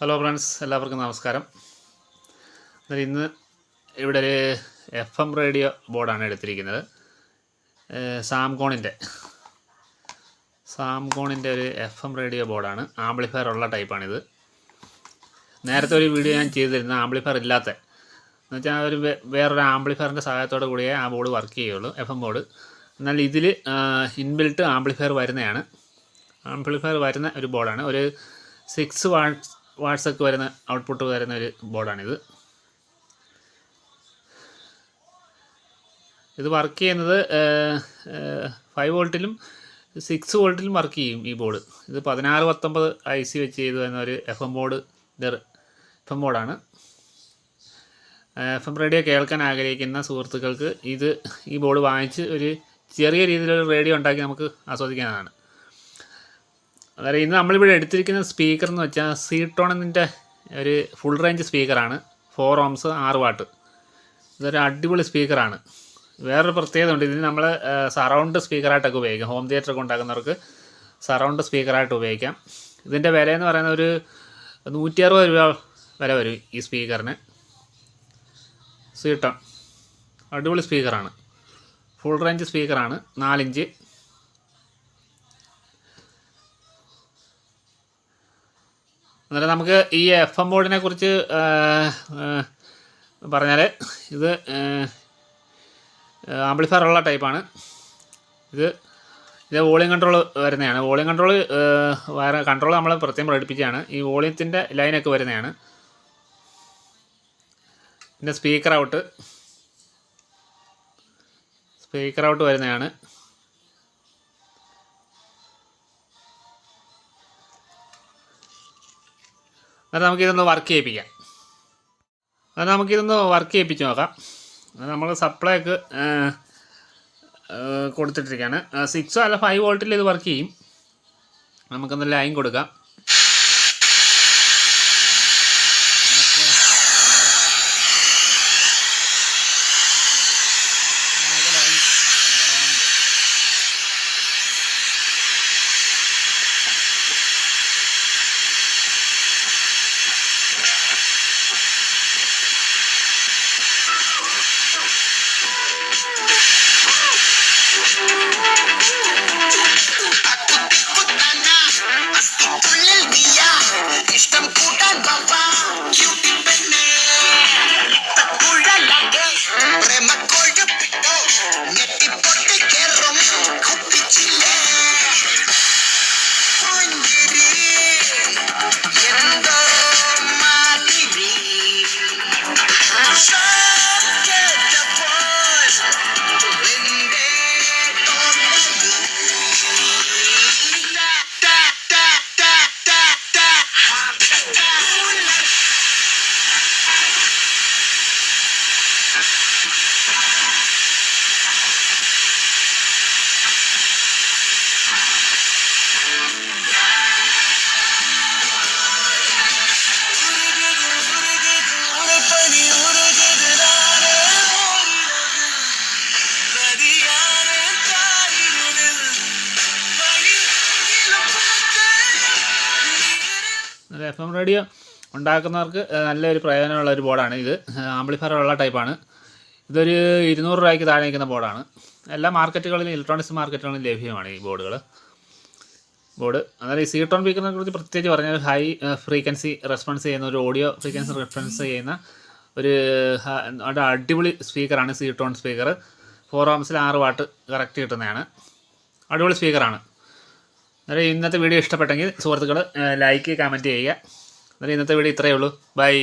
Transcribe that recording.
Hello friends എല്ലാവർക്കും നമസ്കാരം. എന്നാൽ ഇന്ന് ഇവിടെ ഒരു എഫ് എം റേഡിയോ ബോർഡാണ് എടുത്തിരിക്കുന്നത്. സാംകോണിന്റെ സാംകോണിന്റെ ഒരു എഫ് എം റേഡിയോ ബോർഡാണ് ആംപ്ലിഫയർ ഉള്ള ടൈപ്പാണിത് നേരത്തെ ഒരു വീഡിയോ ഞാൻ ചെയ്തിരുന്നു ആംപ്ലിഫയർ ഇല്ലാത്ത. എന്ന് വെച്ചാൽ ഒരു വേറൊരു ആംപ്ലിഫയറിന്റെ സഹായത്തോടു കൂടിയേ ആ ബോർഡ് വർക്ക് ചെയ്യുള്ളൂ എഫ് എം ബോർഡ് എന്നാൽ ഇതിൽ ഇൻബിൽട്ട് ആംപ്ലിഫയർ വരുന്നതാണ്. ആംപ്ലിഫയർ വരുന്ന ഒരു ബോർഡാണ് ഒരു സിക്സ് വാട്ട്സ് വാട്ട്സൊക്കെ വരുന്ന ഔട്ട്പുട്ട് വരുന്ന ഒരു ബോർഡാണിത്. ഇത് വർക്ക് ചെയ്യുന്നത് ഫൈവ് വോൾട്ടിലും സിക്സ് വോൾട്ടിലും വർക്ക് ചെയ്യും ഈ ബോർഡ്. ഇത് പതിനാറ് പത്തൊമ്പത് ഐ സി വെച്ച് ചെയ്തു വരുന്ന ഒരു F M board F M ബോർഡാണ് എഫ് എം റേഡിയോ കേൾക്കാൻ ആഗ്രഹിക്കുന്ന സുഹൃത്തുക്കൾക്ക് ഇത് ഈ ബോർഡ് വാങ്ങിച്ച് ഒരു ചെറിയ രീതിയിലൊരു റേഡിയോ ഉണ്ടാക്കി നമുക്ക് ആസ്വദിക്കാനാണ് അതായത് ഇന്ന് നമ്മളിവിടെ എടുത്തിരിക്കുന്ന സ്പീക്കർ എന്ന് വെച്ചാൽ സീട്ടോണിന്റെ ഒരു ഫുൾ റേഞ്ച് സ്പീക്കറാണ് ഫോർ ഓംസ് ആറ് വാട്ട് ഇതൊരു അടിപൊളി സ്പീക്കറാണ് വേറൊരു പ്രത്യേകത ഉണ്ട്. ഇതിന് നമ്മൾ സറൗണ്ട് സ്പീക്കറായിട്ടൊക്കെ ഉപയോഗിക്കാം. ഹോം തിയേറ്റർ ഒക്കെ ഉണ്ടാക്കുന്നവർക്ക് സറൗണ്ട് സ്പീക്കറായിട്ട് ഉപയോഗിക്കാം. ഇതിന്റെ വില എന്ന് പറയുന്നത് ഒരു നൂറ്റി അറുപത് രൂപ വില വരും ഈ സ്പീക്കറിന് സീട്ടോൺ അടിപൊളി സ്പീക്കറാണ് ഫുൾ റേഞ്ച് സ്പീക്കറാണ് നാലിഞ്ച് അന്നേരം നമുക്ക് ഈ എഫ് എം ബോർഡിനെ കുറിച്ച് പറഞ്ഞാൽ ഇത് ആംപ്ലിഫയർ ഉള്ള ടൈപ്പാണ് ഇത് ഇത് വോളിയം കൺട്രോൾ വരുന്നതാണ്. വോളിയം കൺട്രോൾ വേറെ കൺട്രോൾ നമ്മൾ പ്രത്യേകം പ്രകടിപ്പിക്കുകയാണ്. ഈ വോളിയത്തിന്റെ ലൈനൊക്കെ വരുന്നതാണ്. പിന്നെ സ്പീക്കർ ഔട്ട് സ്പീക്കർ ഔട്ട് വരുന്നതാണ്. എന്നാൽ നമുക്കിതൊന്ന് വർക്ക് ചെയ്യിപ്പിക്കാം. എന്നാൽ നമുക്കിതൊന്ന് വർക്ക് ചെയ്യിപ്പിച്ച് നോക്കാം. നമ്മൾ സപ്ലൈക്ക് കൊടുത്തിട്ടിരിക്കുകയാണ് സിക്സോ അല്ല ഫൈവ് വോൾട്ടിൽ ഇത് വർക്ക് ചെയ്യും. നമുക്കൊന്ന് ലൈൻ കൊടുക്കാം. എഫ് എം റേഡിയോ ഉണ്ടാക്കുന്നവർക്ക് നല്ലൊരു പ്രയോജനമുള്ള ഒരു ബോർഡാണ് ഇത്. ആംപ്ലിഫയർ ഉള്ള ടൈപ്പാണ് ഇതൊരു ഇരുന്നൂറ് രൂപയ്ക്ക് താഴെ നിൽക്കുന്ന ബോർഡാണ് എല്ലാ മാർക്കറ്റുകളിലും ഇലക്ട്രോണിക്സ് മാർക്കറ്റുകളിലും ലഭ്യമാണ് ഈ ബോർഡുകൾ ബോർഡ് അതായത് ഈ സീട്ടോൺ സ്പീക്കറിനെ കുറിച്ച് പ്രത്യേകിച്ച് പറഞ്ഞാൽ ഹൈ ഫ്രീക്വൻസി റെസ്പോൺസ് ചെയ്യുന്ന ഒരു ഓഡിയോ ഫ്രീക്വൻസി റെസ്പോൺസ് ചെയ്യുന്ന ഒരു ഒരു അടിപൊളി സ്പീക്കറാണ് സീട്ടോൺ സ്പീക്കർ ഫോർ ഓംസിൽ ആറ് വാട്ട് കറക്റ്റ് കിട്ടുന്നതാണ്. അടിപൊളി സ്പീക്കറാണ് അന്നേരം ഇന്നത്തെ വീഡിയോ ഇഷ്ടപ്പെട്ടെങ്കിൽ സുഹൃത്തുക്കൾ ലൈക്ക് കമന്റ് ചെയ്യുക. അന്നേരം ഇന്നത്തെ വീഡിയോ ഇത്രയേ ഉള്ളൂ. ബൈ